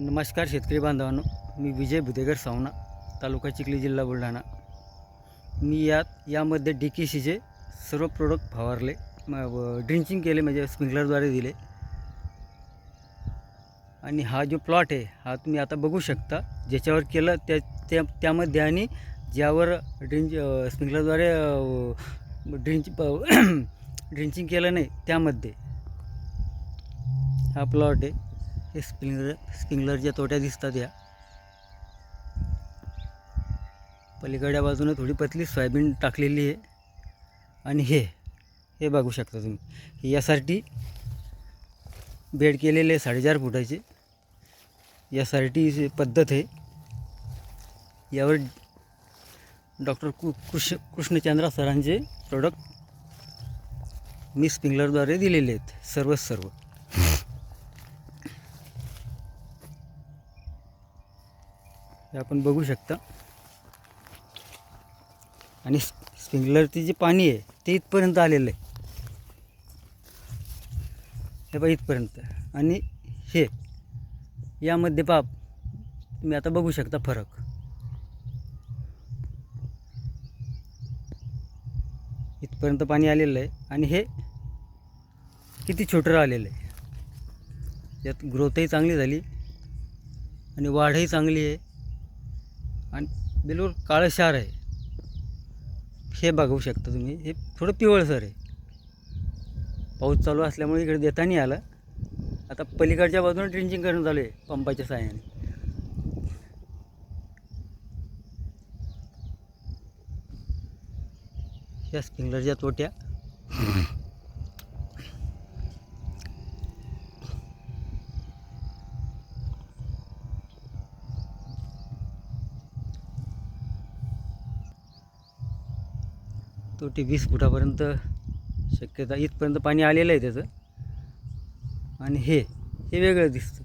नमस्कार शेतकरी बांधवांनो मी विजय बुदेगर सावना तालुका चिखली जिल्हा बुलढाणा. मी यात यामध्ये डी के सीचे सर्व प्रोडक्ट फवारले ड्रिंचिंग केले म्हणजे स्प्रिंकलरद्वारे दिले. आणि हा जो प्लॉट आहे हा तुम्ही आता बघू शकता. ज्याच्यावर केलं त्या त्या त्यामध्ये आणि ज्यावर ड्रिंच स्प्रिंकलरद्वारे ड्रिंच ड्रिंचिंग केलं नाही त्यामध्ये हा प्लॉट आहे. हे स्प्रिंगर स्प्रिंगलरच्या तोट्या दिसतात या. पलीकडच्या बाजूने थोडी पतली सोयाबीन टाकलेली आहे. आणि हे हे बघू शकता तुम्ही. यासाठी बेड केलेले आहे साडेचार फुटाचे. यासाठी पद्धत आहे यावर डॉक्टर कु कृष्ण कृष्णचंद्रा सरांचे प्रोडक्ट मी स्प्रिंगलरद्वारे दिलेले आहेत सर्वच सर्व. हे आपण बघू शकता. आणि स्प्रिंकलरची जे पाणी आहे ते इथपर्यंत आलेलं आहे. हे पहा इथपर्यंत. आणि हे यामध्ये पाप तुम्ही आता बघू शकता फरक. इथपर्यंत पाणी आलेलं आहे. आणि हे किती छोटं आलेलं आहे. यात ग्रोथही चांगली झाली. आणि वाढही चांगली आहे. आणि बिलकुल काळं क्षार आहे. हे बघू शकता तुम्ही. हे थोडं पिवळसर आहे. पाऊस चालू असल्यामुळे इकडे देता नाही आलं. आता पलीकडच्या बाजूने ड्रिंचिंग करून चालू आहे पंपाच्या सहाय्याने. ह्या स्प्रिंकलरच्या तोट्या. तोटी वीस फुटापर्यंत शक्यता इथपर्यंत पाणी आलेलं आहे त्याचं. आणि हे हे वेगळं दिसतं.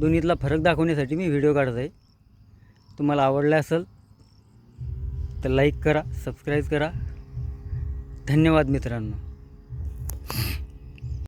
दोन्हीतला फरक दाखवण्यासाठी मी व्हिडिओ काढत आहे. तुम्हाला आवडला असेल तर लाईक करा सबस्क्राईब करा. धन्यवाद मित्रांनो.